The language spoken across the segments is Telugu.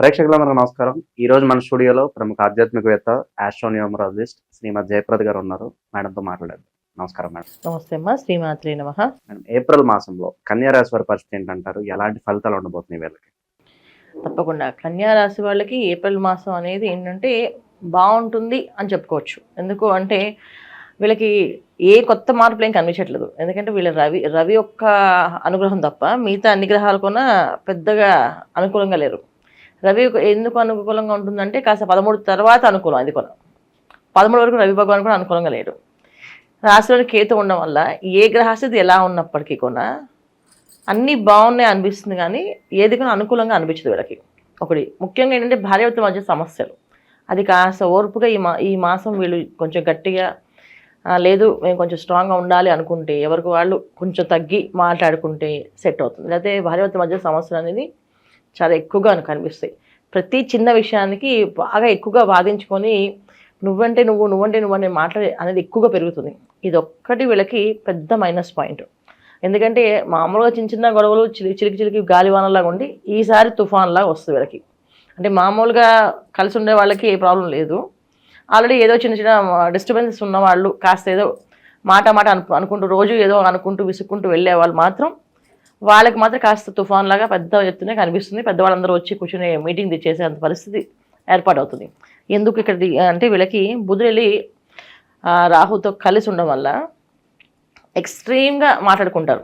ప్రేక్షకులందరూ నమస్కారం. ఈ రోజు మన స్టూడియోలో ప్రముఖ ఆధ్యాత్మికవేత్త ఆస్ట్రోనియోమరాలజిస్ట్ శ్రీమతి జయప్రద గారు ఉన్నారు. మేడంతో మాట్లాడారు నమస్కారం మేడం. నమస్తే అమ్మా. శ్రీమాత్రి నమ. మేడం ఏప్రిల్ మాసంలో కన్యా రాశి వారి పరిస్థితి ఏంటంటారు? ఎలాంటి ఫలితాలు ఉండబోతున్నాయి వీళ్ళకి? తప్పకుండా. కన్యా రాశి వాళ్ళకి ఏప్రిల్ మాసం అనేది ఏంటంటే బాగుంటుంది అని చెప్పుకోవచ్చు. ఎందుకు అంటే వీళ్ళకి ఏ కొత్త మార్పులు ఏం కనిపించట్లేదు. ఎందుకంటే వీళ్ళ రవి రవి యొక్క అనుగ్రహం తప్ప మిగతా అన్ని గ్రహాలు కూడా పెద్దగా అనుకూలంగా లేరు. రవి ఎందుకు అనుకూలంగా ఉంటుందంటే కాస్త పదమూడు తర్వాత అనుకూలం అది కూడా. పదమూడు వరకు రవి భగవాన్ కూడా అనుకూలంగా లేడు. రాశిలోని కేతు ఉండడం వల్ల ఏ గ్రహస్థితి ఎలా ఉన్నప్పటికీ కూడా అన్నీ బాగున్నాయి అనిపిస్తుంది కానీ ఏది కూడా అనుకూలంగా అనిపించదు వీళ్ళకి. ఒకటి ముఖ్యంగా ఏంటంటే భార్యవత మధ్య సమస్యలు. అది కాస్త ఓర్పుగా ఈ మా ఈ మాసం వీళ్ళు కొంచెం గట్టిగా లేదు మేము కొంచెం స్ట్రాంగ్గా ఉండాలి అనుకుంటే ఎవరికి వాళ్ళు కొంచెం తగ్గి మాట్లాడుకుంటే సెట్ అవుతుంది. లేకపోతే భార్యవత మధ్య సమస్యలు అనేది చాలా ఎక్కువగా కనిపిస్తాయి ప్రతి చిన్న విషయానికి బాగా ఎక్కువగా వాదించుకొని నువ్వంటే నువ్వు నువ్వంటే నువ్వు అనే మాట్లాడే అనేది ఎక్కువగా పెరుగుతుంది. ఇది ఒక్కటి వీళ్ళకి పెద్ద మైనస్ పాయింట్. ఎందుకంటే మామూలుగా చిన్న చిన్న గొడవలు చిలికి చిలికి చిలికి గాలివానలాగా ఉండి ఈసారి తుఫాన్లాగా వస్తుంది వీళ్ళకి. అంటే మామూలుగా కలిసి ఉండే వాళ్ళకి ఏ ప్రాబ్లం లేదు. ఆల్రెడీ ఏదో చిన్న చిన్న డిస్టర్బెన్సెస్ ఉన్న వాళ్ళు కాస్త ఏదో మాట మాట అను అనుకుంటూ రోజు ఏదో అనుకుంటూ విసుక్కుంటూ వెళ్ళే వాళ్ళు మాత్రం వాళ్ళకి మాత్రం కాస్త తుఫాన్ లాగా పెద్ద ఎత్తునే కనిపిస్తుంది. పెద్దవాళ్ళందరూ వచ్చి కూర్చొని మీటింగ్ తెచ్చేసే అంత పరిస్థితి ఏర్పాటవుతుంది. ఎందుకు ఇక్కడ ది- అంటే వీళ్ళకి బుధుడు వెళ్ళి రాహుతో కలిసి ఉండడం వల్ల ఎక్స్ట్రీమ్గా మాట్లాడుకుంటారు.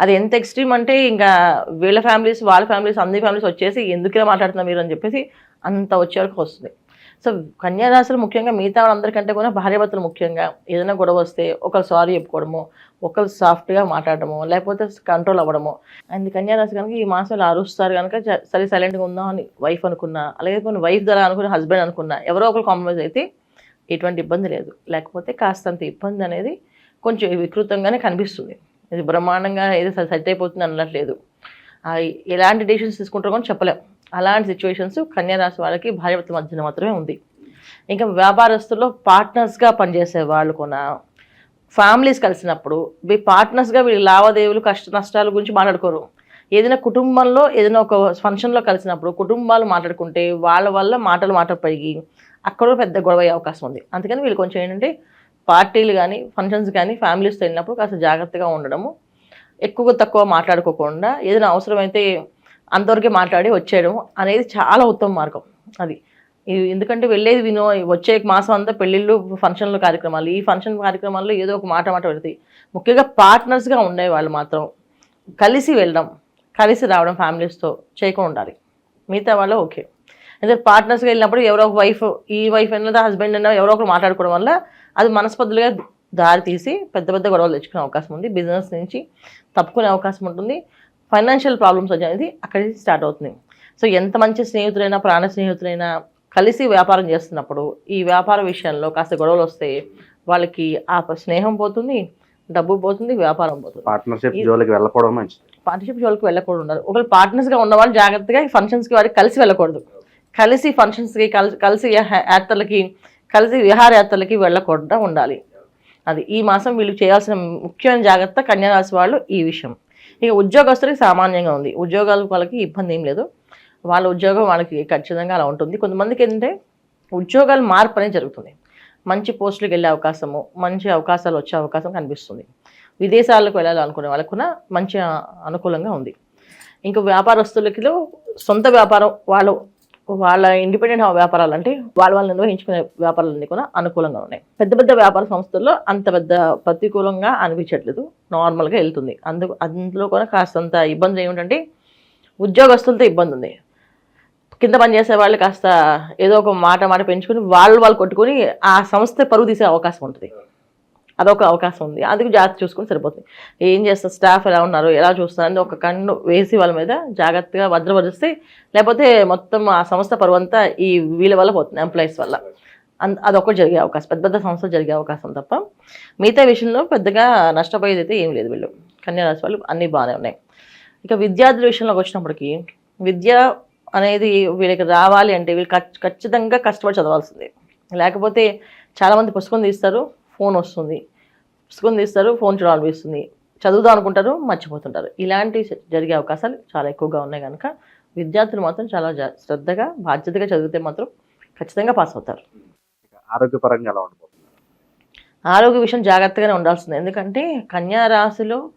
అది ఎంత ఎక్స్ట్రీమ్ అంటే ఇంకా వీళ్ళ ఫ్యామిలీస్ వాళ్ళ ఫ్యామిలీస్ అందరి ఫ్యామిలీస్ వచ్చేసి ఎందుకులా మాట్లాడుతున్నారు మీరు అని చెప్పేసి అంత వచ్చే వరకు వస్తుంది. సో కన్యారాశులు ముఖ్యంగా మిగతా వాళ్ళందరికంటే కూడా భార్యాభర్తలు ముఖ్యంగా ఏదైనా గొడవ వస్తే ఒకరు సారీ చెప్పుకోవడము ఒకరు సాఫ్ట్గా మాట్లాడడము లేకపోతే కంట్రోల్ అవ్వడము. అండ్ కన్యా రాశి కనుక ఈ మాసంలో అరుస్తారు కనుక సరే సైలెంట్గా ఉందాం అని వైఫ్ అనుకున్నా అలాగే కొన్ని వైఫ్ ద్వారా అనుకున్న హస్బెండ్ అనుకున్నా ఎవరో ఒకరు కాంప్రమైజ్ అయితే ఎటువంటి ఇబ్బంది లేదు. లేకపోతే కాస్తంత ఇబ్బంది అనేది కొంచెం వికృతంగానే కనిపిస్తుంది. ఇది బ్రహ్మాండంగా ఏదో సెట్ అయిపోతుంది అనట్లేదు ఎలాంటి డెసిషన్స్ తీసుకుంటారో కూడా చెప్పలేం. అలాంటి సిచ్యువేషన్స్ కన్యారాశి వాళ్ళకి భార్యభర్త మధ్యన మాత్రమే ఉంది. ఇంకా వ్యాపారస్తుల్లో పార్ట్నర్స్గా పనిచేసే వాళ్ళు కూడా ఫ్యామిలీస్ కలిసినప్పుడు మీ పార్ట్నర్స్గా వీళ్ళు లావాదేవీలు కష్ట నష్టాల గురించి మాట్లాడుకోరు. ఏదైనా కుటుంబంలో ఏదైనా ఒక ఫంక్షన్లో కలిసినప్పుడు కుటుంబాలు మాట్లాడుకుంటే వాళ్ళ వల్ల మాటలు మాట పెరిగి అక్కడ పెద్ద గొడవ అయ్యే అవకాశం ఉంది. అందుకని వీళ్ళు కొంచెం ఏంటంటే పార్టీలు కానీ ఫంక్షన్స్ కానీ ఫ్యామిలీస్తో వెళ్ళినప్పుడు కాస్త జాగ్రత్తగా ఉండడము ఎక్కువ తక్కువ మాట్లాడుకోకుండా ఏదైనా అవసరమైతే అంతవరకే మాట్లాడి వచ్చేయడం అనేది చాలా ఉత్తమ మార్గం అది. ఎందుకంటే వెళ్ళేది వినో వచ్చే మాసం అంతా పెళ్ళిళ్ళు ఫంక్షన్లు కార్యక్రమాలు. ఈ ఫంక్షన్ కార్యక్రమాల్లో ఏదో ఒక మాట మాట పెడతాయి ముఖ్యంగా పార్ట్నర్స్గా ఉండే వాళ్ళు మాత్రం కలిసి వెళ్ళడం కలిసి రావడం ఫ్యామిలీస్తో చేయకుండా ఉండాలి. మిగతా వాళ్ళు ఓకే. అయితే పార్ట్నర్స్గా వెళ్ళినప్పుడు ఎవరో ఒక వైఫ్ ఈ వైఫ్ అయినా హస్బెండ్ అయినా ఎవరో ఒకరు మాట్లాడుకోవడం వల్ల అది మనస్పర్ధలుగా దారి తీసి పెద్ద పెద్ద గొడవలు తెచ్చుకునే అవకాశం ఉంది. బిజినెస్ నుంచి తప్పుకునే అవకాశం ఉంటుంది. ఫైనాన్షియల్ ప్రాబ్లమ్స్ అనేది అక్కడి నుంచి స్టార్ట్ అవుతుంది. సో ఎంత మంచి స్నేహితులైనా ప్రాణ స్నేహితులైనా కలిసి వ్యాపారం చేస్తున్నప్పుడు ఈ వ్యాపార విషయంలో కాస్త గొడవలు వస్తే వాళ్ళకి ఆ స్నేహం పోతుంది డబ్బు పోతుంది వ్యాపారం పోతుంది. పార్ట్నర్షిప్ జోలికి వెళ్ళకపోవడం మంచిది. పార్ట్నర్షిప్ జోలికి వెళ్ళకూడదు ఉన్నారు ఒకవేళ పార్ట్నర్స్గా ఉన్న వాళ్ళు జాగ్రత్తగా ఈ ఫంక్షన్స్కి వారికి కలిసి వెళ్ళకూడదు. కలిసి ఫంక్షన్స్కి కలిసి కలిసి యాత్రలకి కలిసి విహారయాత్రలకి వెళ్ళకుండా ఉండాలి. అది ఈ మాసం వీళ్ళు చేయాల్సిన ముఖ్యమైన జాగ్రత్త కన్యారాశి వాళ్ళు ఈ విషయం. ఇక ఉద్యోగస్తులకి సామాన్యంగా ఉంది. ఉద్యోగాల వాళ్ళకి ఇబ్బంది ఏం లేదు. వాళ్ళ ఉద్యోగం వాళ్ళకి ఖచ్చితంగా అలా ఉంటుంది. కొంతమందికి ఏంటంటే ఉద్యోగాలు మార్పు అనేది జరుగుతుంది. మంచి పోస్టులకు వెళ్ళే అవకాశము మంచి అవకాశాలు వచ్చే అవకాశం కనిపిస్తుంది. విదేశాలకు వెళ్ళాలనుకునే వాళ్ళకు కూడా మంచి అనుకూలంగా ఉంది. ఇంకా వ్యాపారస్తులకి సొంత వ్యాపారం వాళ్ళు వాళ్ళ ఇండిపెండెంట్ వ్యాపారాలు అంటే వాళ్ళ వాళ్ళు నిర్వహించుకునే వ్యాపారాలన్నీ కూడా అనుకూలంగా ఉన్నాయి. పెద్ద పెద్ద వ్యాపార సంస్థల్లో అంత పెద్ద ప్రతికూలంగా అనిపించట్లేదు. నార్మల్గా వెళ్తుంది. అందుకు అందులో కూడా కాస్తంత ఇబ్బంది ఏమిటంటే ఉద్యోగస్తులతో ఇబ్బంది ఉంది. కింద పనిచేసే వాళ్ళు కాస్త ఏదో ఒక మాట మాట పెంచుకొని వాళ్ళు వాళ్ళు కొట్టుకొని ఆ సంస్థ పరుగు తీసే అవకాశం ఉంటుంది. అదొక అవకాశం ఉంది. అందుకు జాగ్రత్త చూసుకుని సరిపోతుంది. ఏం చేస్తారు స్టాఫ్ ఎలా ఉన్నారు ఎలా చూస్తున్నారు అని ఒక కన్ను వేసి వాళ్ళ మీద జాగ్రత్తగా భద్రపరిస్తే లేకపోతే మొత్తం ఆ సంస్థ పరువంతా ఈ వీళ్ళ వల్ల పోతుంది ఎంప్లాయీస్ వల్ల. అదొకటి జరిగే అవకాశం పెద్ద పెద్ద సంస్థలు జరిగే అవకాశం తప్ప. మిగతా విషయంలో పెద్దగా నష్టపోయేది అయితే ఏం లేదు వీళ్ళు. కన్యారాశి వాళ్ళు అన్నీ బాగానే ఉన్నాయి. ఇక విద్యార్థుల విషయంలోకి వచ్చినప్పటికీ విద్య అనేది వీళ్ళకి రావాలి అంటే వీళ్ళు ఖచ్చితంగా కష్టపడి చదవాల్సిందే. లేకపోతే చాలామంది పుస్తకం తీస్తారు ఫోన్ వస్తుంది పుస్తకం తీస్తారు ఫోన్ చూడాలనిపిస్తుంది చదువుదాం అనుకుంటారు మర్చిపోతుంటారు. ఇలాంటి జరిగే అవకాశాలు చాలా ఎక్కువగా ఉన్నాయి కనుక విద్యార్థులు మాత్రం చాలా జా- శ్రద్ధగా బాధ్యతగా చదివితే మాత్రం ఖచ్చితంగా పాస్ అవుతారు. ఆరోగ్యపరంగా ఎలా ఆరోగ్య విషయం జాగ్రత్తగానే ఉండాల్సింది. ఎందుకంటే కన్యా రాశిలో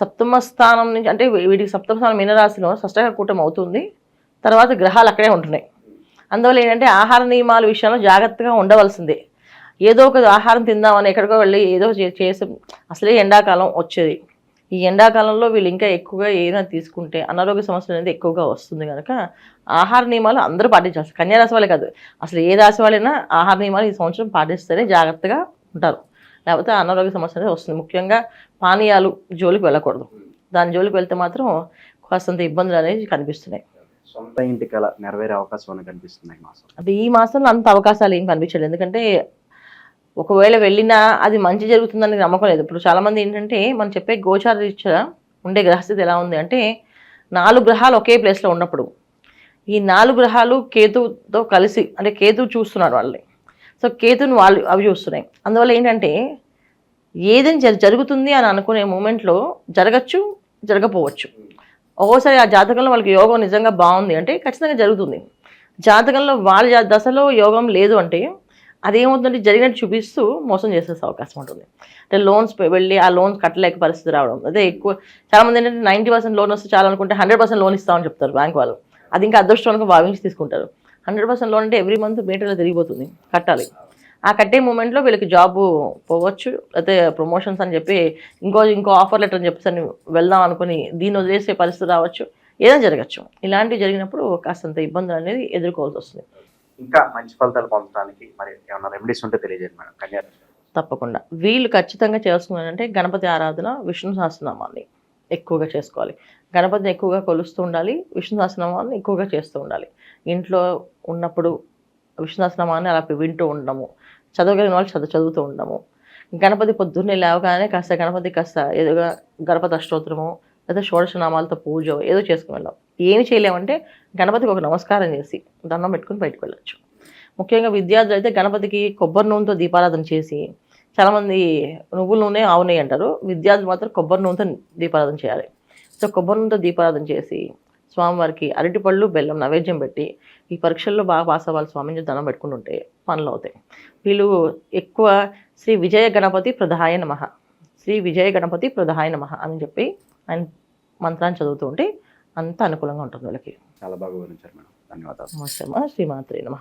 సప్తమ స్థానం నుంచి అంటే వీటికి సప్తమ స్థానం మీనరాశిలో షష్టక కూటం అవుతుంది. తర్వాత గ్రహాలు అక్కడే ఉంటున్నాయి. అందువల్ల ఏంటంటే ఆహార నియమాల విషయంలో జాగ్రత్తగా ఉండవలసిందే. ఏదో ఒక ఆహారం తిందామని ఎక్కడికో వెళ్ళి ఏదో చేసి అసలే ఎండాకాలం వచ్చేది. ఈ ఎండాకాలంలో వీళ్ళు ఇంకా ఎక్కువగా ఏదైనా తీసుకుంటే అనారోగ్య సమస్యలు అనేది ఎక్కువగా వస్తుంది కనుక ఆహార నియమాలు అందరూ పాటించాలి కన్యా రాశి వాళ్ళే కాదు అసలు ఏ రాశి వాళ్ళైనా ఆహార నియమాలు ఈ సంవత్సరం పాటిస్తేనే జాగ్రత్తగా ఉంటారు. లేకపోతే అనారోగ్య సమస్య అనేది వస్తుంది. ముఖ్యంగా పానీయాలు జోలికి వెళ్ళకూడదు. దాని జోలికి వెళ్తే మాత్రం కాస్తంత ఇబ్బందులు అనేవి కనిపిస్తున్నాయి. సొంత ఇంటి కళ నెరవేరే అవకాశం మాసం. అంటే ఈ మాసంలో అంత అవకాశాలు ఏం కనిపించలేదు. ఎందుకంటే ఒకవేళ వెళ్ళినా అది మంచి జరుగుతుందని నమ్మకం లేదు. ఇప్పుడు చాలామంది ఏంటంటే మనం చెప్పే గోచార రీత్యా ఉండే గ్రహస్థితి ఎలా ఉంది అంటే నాలుగు గ్రహాలు ఒకే ప్లేస్లో ఉన్నప్పుడు ఈ నాలుగు గ్రహాలు కేతుతో కలిసి అంటే కేతు చూస్తున్నారు వాళ్ళని. సో కేతుని వాళ్ళు అవి చూస్తున్నాయి. అందువల్ల ఏంటంటే ఏదైనా జ జరుగుతుంది అని అనుకునే మూమెంట్లో జరగచ్చు జరగపోవచ్చు. ఒక్కోసారి ఆ జాతకంలో వాళ్ళకి యోగం నిజంగా బాగుంది అంటే ఖచ్చితంగా జరుగుతుంది. జాతకంలో వాళ్ళ దశలో యోగం లేదు అంటే అదేమవుతుందంటే జరిగినట్టు చూపిస్తూ మోసం చేసేసే అవకాశం ఉంటుంది. అంటే లోన్స్ వెళ్ళి ఆ లోన్స్ కట్టలేక పరిస్థితి రావడం. అదే ఎక్కువ చాలామంది ఏంటంటే నైంటీ పర్సెంట్ లోన్ వస్తే చాలా అనుకుంటే హండ్రెడ్ పర్సెంట్ లోన్ ఇస్తామని చెప్తారు బ్యాంక్ వాళ్ళు. అది ఇంకా అదృష్టంగా భావించి తీసుకుంటారు. హండ్రెడ్ పర్సెంట్ లోన్ అంటే ఎవ్రీ మంత్ మీటర్లో తిరిగిపోతుంది కట్టాలి. ఆ కట్టే మూమెంట్లో వీళ్ళకి జాబ్ పోవచ్చు లేకపోతే ప్రమోషన్స్ అని చెప్పి ఇంకో ఇంకో ఆఫర్ లెటర్ అని చెప్పేసి అని వెళ్దాం అనుకుని దీన్ని వదిలేసే పరిస్థితి రావచ్చు. ఏదైనా జరగచ్చు. ఇలాంటివి జరిగినప్పుడు కాస్తంత ఇబ్బందులు అనేది ఎదుర్కోవాల్సి వస్తుంది. ఇంకా మంచి ఫలితాలు పొందడానికి మరి ఏమైనా రెమెడీస్ ఉంటే తెలియజేయండి మేడం. కన్యా తప్పకుండా. వీళ్ళు ఖచ్చితంగా చేసుకున్నారంటే గణపతి ఆరాధన విష్ణు సహస్రనామాన్ని ఎక్కువగా చేసుకోవాలి. గణపతిని ఎక్కువగా కొలుస్తూ ఉండాలి విష్ణు సహస్రనామాన్ని ఎక్కువగా చేస్తూ ఉండాలి. ఇంట్లో ఉన్నప్పుడు విష్ణు సహస్రనామాన్ని అలా వింటూ ఉండము చదవగలిగిన వాళ్ళు చదువు చదువుతూ ఉండము గణపతి పొద్దున్నే లేవగానే కాస్త గణపతి కాస్త ఏదో గణపతి అష్టోత్తరము లేదా షోడశనామాలతో పూజ ఏదో చేసుకుని వెళ్ళాం ఏమి చేయలేమంటే గణపతికి ఒక నమస్కారం చేసి దండం పెట్టుకుని బయటకు వెళ్ళొచ్చు. ముఖ్యంగా విద్యార్థులు అయితే గణపతికి కొబ్బరి నూనెతో దీపారాధన చేసి చాలామంది నువ్వుల నూనె ఆవు నెయ్యి అంటారు. విద్యార్థులు మాత్రం కొబ్బరి నూనెతో దీపారాధన చేయాలి. సో కొబ్బరి నూనెతో దీపారాధన చేసి స్వామివారికి అరటిపళ్ళు బెల్లం నైవేద్యం పెట్టి ఈ పరీక్షల్లో బాగా పాస్ అవ్వాలి స్వామిని చెప్పి దండం పెట్టుకుంటుంటే పనులు అవుతాయి. వీళ్ళు ఎక్కువ శ్రీ విజయ గణపతి ప్రధాయ నమ. శ్రీ విజయ గణపతి ప్రధాయ నమ అని చెప్పి ఆయన మంత్రాన్ని చదువుతూ ఉంటే అంత అనుకూలంగా ఉంటుంది వాళ్ళకి. చాలా బాగా వివరించారు మేడం. ధన్యవాదాలు. శ్రీమాత్రే నమ.